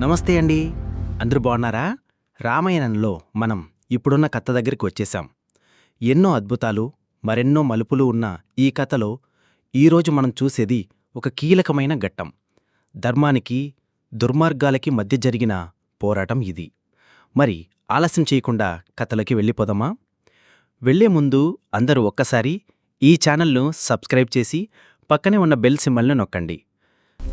నమస్తే అండి. అందరూ బాగున్నారా? రామాయణంలో మనం ఇప్పుడున్న కథ దగ్గరికి వచ్చేశాం. ఎన్నో అద్భుతాలు మరెన్నో మలుపులు ఉన్న ఈ కథలో ఈరోజు మనం చూసేది ఒక కీలకమైన ఘట్టం. ధర్మానికి దుర్మార్గాలకి మధ్య జరిగిన పోరాటం ఇది. మరి ఆలస్యం చేయకుండా కథలకి వెళ్ళిపోదామా? వెళ్ళే ముందు అందరూ ఒక్కసారి ఈ ఛానల్ను సబ్స్క్రైబ్ చేసి పక్కనే ఉన్న బెల్ సింబల్ను నొక్కండి.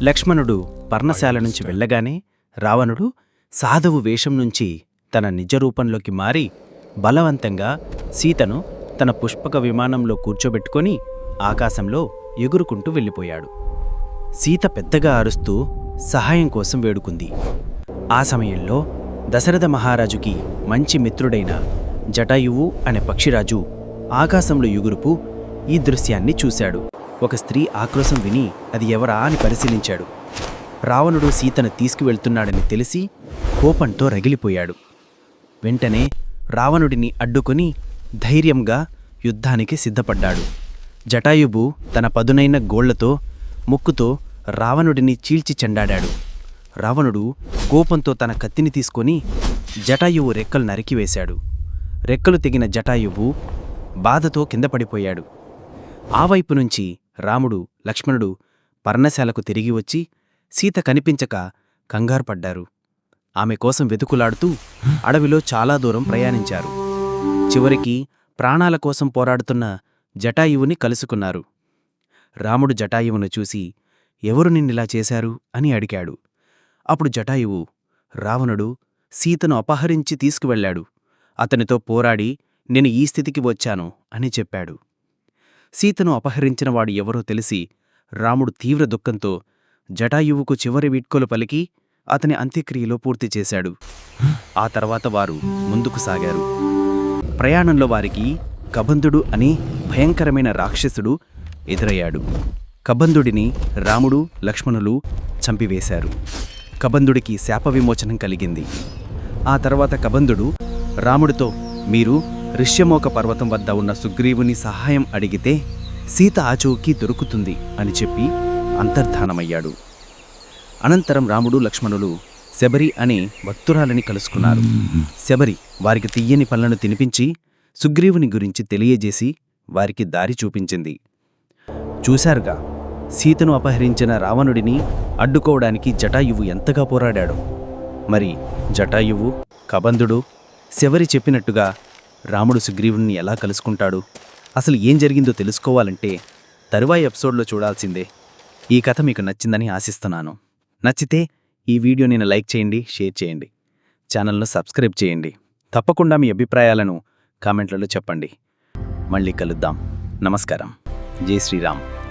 లక్ష్మణుడు పర్ణశాల నుంచి వెళ్ళగానే రావణుడు సాధువు వేషం నుంచి తన నిజ రూపంలోకి మారి బలవంతంగా సీతను తన పుష్పక విమానంలో కూర్చోబెట్టుకొని ఆకాశంలో ఎగురుకుంటూ వెళ్ళిపోయాడు. సీత పెద్దగా అరుస్తూ సహాయం కోసం వేడుకుంది. ఆ సమయంలో దశరథ మహారాజుకి మంచి మిత్రుడైన జటాయువు అనే పక్షిరాజు ఆకాశంలో ఎగురుపు ఈ దృశ్యాన్ని చూశాడు. ఒక స్త్రీ ఆక్రోశం విని అది ఎవరా అని పరిశీలించాడు. రావణుడు సీతను తీసుకువెళ్తున్నాడని తెలిసి కోపంతో రగిలిపోయాడు. వెంటనే రావణుడిని అడ్డుకుని ధైర్యంగా యుద్ధానికి సిద్ధపడ్డాడు. జటాయుబు తన పదునైన గోళ్ళతో ముక్కుతో రావణుడిని చీల్చి చెండాడాడు. రావణుడు కోపంతో తన కత్తిని తీసుకొని జటాయువు రెక్కలు నరికివేశాడు. రెక్కలు తెగిన జటాయువు బాధతో కింద పడిపోయాడు. ఆ వైపు నుంచి రాముడు లక్ష్మణుడు పర్ణశాలకు తిరిగి వచ్చి సీత కనిపించక కంగారుపడ్డారు. ఆమె కోసం వెతుకులాడుతూ అడవిలో చాలా దూరం ప్రయాణించారు. చివరికి ప్రాణాల కోసం పోరాడుతున్న జటాయువుని కలుసుకున్నారు. రాముడు జటాయువును చూసి ఎవరు నిన్నిలా చేశారు? అని అడిగాడు. అప్పుడు జటాయువు రావణుడు సీతను అపహరించి తీసుకువెళ్ళాడు. అతనితో పోరాడి నేను ఈ స్థితికి వచ్చాను అని చెప్పాడు. సీతను అపహరించినవాడు ఎవరో తెలిసి రాముడు తీవ్ర దుఃఖంతో జటాయువుకు చివరి వీడ్కోలు పలికి అతని అంత్యక్రియలో పూర్తి చేశాడు. ఆ తర్వాత వారు ముందుకు సాగారు. ప్రయాణంలో వారికి కబంధుడు అని భయంకరమైన రాక్షసుడు ఎదురయ్యాడు. కబంధుడిని రాముడు లక్ష్మణులు చంపివేశారు. కబంధుడికి శాప విమోచనం కలిగింది. ఆ తర్వాత కబంధుడు రాముడితో మీరు ఋష్యమోక పర్వతం వద్ద ఉన్న సుగ్రీవుని సహాయం అడిగితే సీత ఆచూకీ దొరుకుతుంది అని చెప్పి అంతర్ధానమయ్యాడు. అనంతరం రాముడు లక్ష్మణులు శబరి అనే భక్తురాలని కలుసుకున్నారు. శబరి వారికి తీయని పళ్ళను తినిపించి సుగ్రీవుని గురించి తెలియజేసి వారికి దారి చూపించింది. చూశారుగా సీతను అపహరించిన రావణుడిని అడ్డుకోవడానికి జటాయువు ఎంతగా పోరాడాడు. మరి జటాయువు కబంధుడు శబరి చెప్పినట్టుగా రాముడు సుగ్రీవుణ్ణి ఎలా కలుసుకుంటాడు? అసలు ఏం జరిగిందో తెలుసుకోవాలంటే తరువాయి ఎపిసోడ్లో చూడాల్సిందే. ఈ కథ మీకు నచ్చిందని ఆశిస్తున్నాను. నచ్చితే ఈ వీడియోని లైక్ చేయండి షేర్ చేయండి. ఛానల్ను సబ్స్క్రైబ్ చేయండి. తప్పకుండా మీ అభిప్రాయాలను కామెంట్లలో చెప్పండి. మళ్ళీ కలుద్దాం. నమస్కారం. జై శ్రీరామ్.